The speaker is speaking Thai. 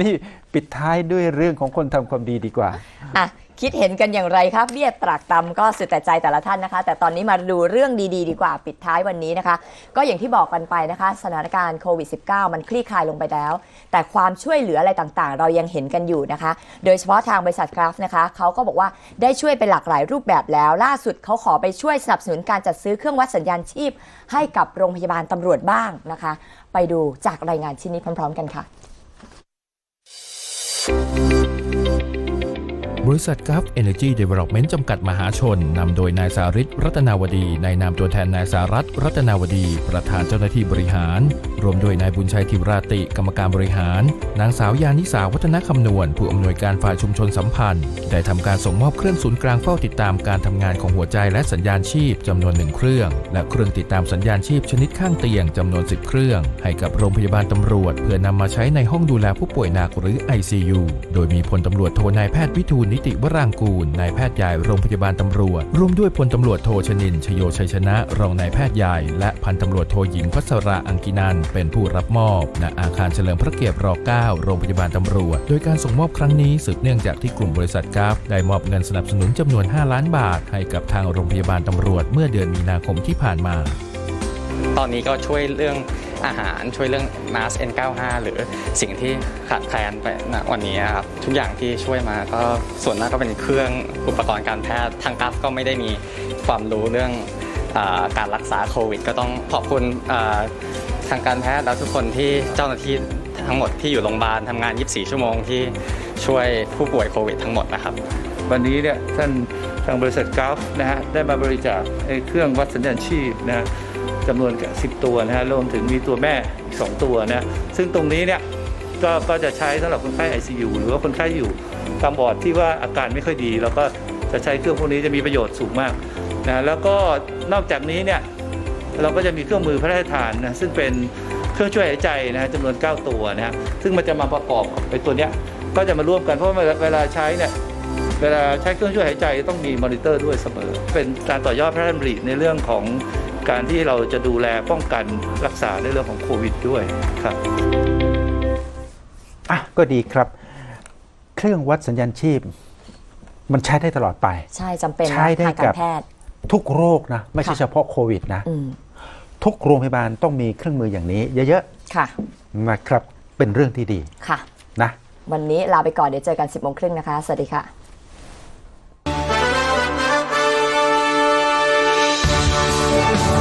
นี่ปิดท้ายด้วยเรื่องของคนทำความดีดีกว่าอะคิดเห็นกันอย่างไรครับเบี้ยตรากตำก็สุดแต่ใจแต่ละท่านนะคะ แต่ตอนนี้มาดูเรื่องดีๆ ดีกว่าปิดท้ายวันนี้นะคะ ก็อย่างที่บอกกันไปนะคะ สถานการณ์โควิด -19 มันคลี่คลายลงไปแล้ว แต่ความช่วยเหลืออะไรต่างๆ เรายังเห็นกันอยู่นะคะ โดยเฉพาะทางบริษัทกราฟนะคะเขาก็บอกว่าได้ช่วยเป็นหลากหลายรูปแบบแล้ว ล่าสุดเขาขอไปช่วยสนับสนุนการจัดซื้อเครื่องวัดสัญญาณชีพ ให้กับโรงพยาบาลตำรวจบ้างนะคะ ไปดูจากรายงานชิ้นนี้พร้อม ๆ กันค่ะ บริษัทกัฟเอเนจีเดเวล็อปเมนต์จำกัดมหาชน นำโดยนายสาริตรัตนาวดี ในนามตัวแทนนายสารัตรัตนาวดี ประธานเจ้าหน้าที่บริหาร รวมด้วยนายบุญชัยธิวราติ กรรมการบริหาร นางสาวยานิสาวัฒนคำนวณ ผู้อำนวยการฝ่ายชุมชนสัมพันธ์ ได้ทำการส่งมอบเครื่องศูนย์กลางเฝ้าติดตามการทำงานของหัวใจและสัญญาณชีพจำนวนหนึ่งเครื่อง และเครื่องติดตามสัญญาณชีพชนิดข้างเตียงจำนวน 10 เครื่อง ให้กับโรงพยาบาลตำรวจ เพื่อนำมาใช้ในห้องดูแลผู้ป่วยหนักหรือ ICU โดยมีพลตำรวจโทนายแพทย์วิทูลนิติวรางกูลนายแพทย์ใหญ่โรงพยาบาลตำรวจร่วมด้วยพลตำรวจโทชนินชโยชัยชนะ รองนายแพทย์ใหญ่และพันตำรวจโทหญิงพัสราอังกินันเป็นผู้รับมอบณอาคารเฉลิมพระเกียรติร9โรงพยาบาลตำรวจ โดยการส่งมอบครั้งนี้สืบเนื่องจากที่กลุ่มบริษัทกราฟได้มอบเงินสนับสนุนจำนวน 5 ล้านบาท ให้กับทางโรงพยาบาลตำรวจ เมื่อเดือนมีนาคมที่ผ่านมา ตอนนี้ก็ช่วยเรื่อง อาหารช่วยเรื่อง Mask N95 หรือสิ่งที่ขาดแคลนไปณวันนี้ครับทุกอย่างที่ช่วยมาก็ส่วนมากก็เป็นเครื่องอุปกรณ์การแพทย์ทางกัฟก็ไม่ได้มีความรู้เรื่องอการรักษาโควิด ก็ต้องขอบคุณทางการแพทย์และทุกคนที่เจ้าหน้าที่ทั้งหมดที่อยู่โรงพยาบาลทำงาน 24 ชั่วโมงที่ช่วยผู้ป่วยโควิดทั้งหมดนะครับ วันนี้เนี่ยท่านทางบริษัทกราฟนะฮะได้มาบริจาคเครื่องวัดสัญญาณชีพนะฮะจำนวน10ตัวนะฮะรวมถึงมีตัวแม่อีก2ตัวนะซึ่งตรงนี้เนี่ยก็ก็จะใช้สำหรับคนไข้ ICU หรือว่าคนไข้อยู่ตามบอดที่ว่าอาการไม่ค่อยดีเราก็จะใช้เครื่องพวกนี้จะมีประโยชน์สูงมากนะแล้วก็นอกจากนี้เนี่ยเราก็จะมีเครื่องมือพระราชทานนะซึ่งเป็นเครื่องช่วยหายใจนะฮะจำนวน 9 ตัวนะฮะซึ่งมันจะมาประกอบไอ้ตัวเนี้ยก็จะมาร่วมกันเพราะว่าเวลาใช้เนี่ย เวลาใช้เครื่องช่วยหายใจต้องมีมอนิเตอร์ด้วยเสมอ เป็นการต่อยอดพระราชดำริในเรื่องของการที่เราจะดูแลป้องกันรักษาในเรื่องของโควิดด้วยครับอะก็ดีครับ เครื่องวัดสัญญาณชีพ มันใช้ได้ตลอดไป ใช่จำเป็นนะใช้ได้ทางกากัรบแพทย์ ทุกโรคนะ ไม่ใช่ค่ะ เฉพาะโควิดนะ อืมทุกโรงพยาบาลต้องมีเครื่องมืออย่างนี้ เยอะค่ะๆนะครับเป็นเรื่องที่ดีค่ะ นะ วันนี้ลาไปก่อนเดี๋ยวเจอกัน 10โมงครึ่งนะคะ สวัสดีค่ะ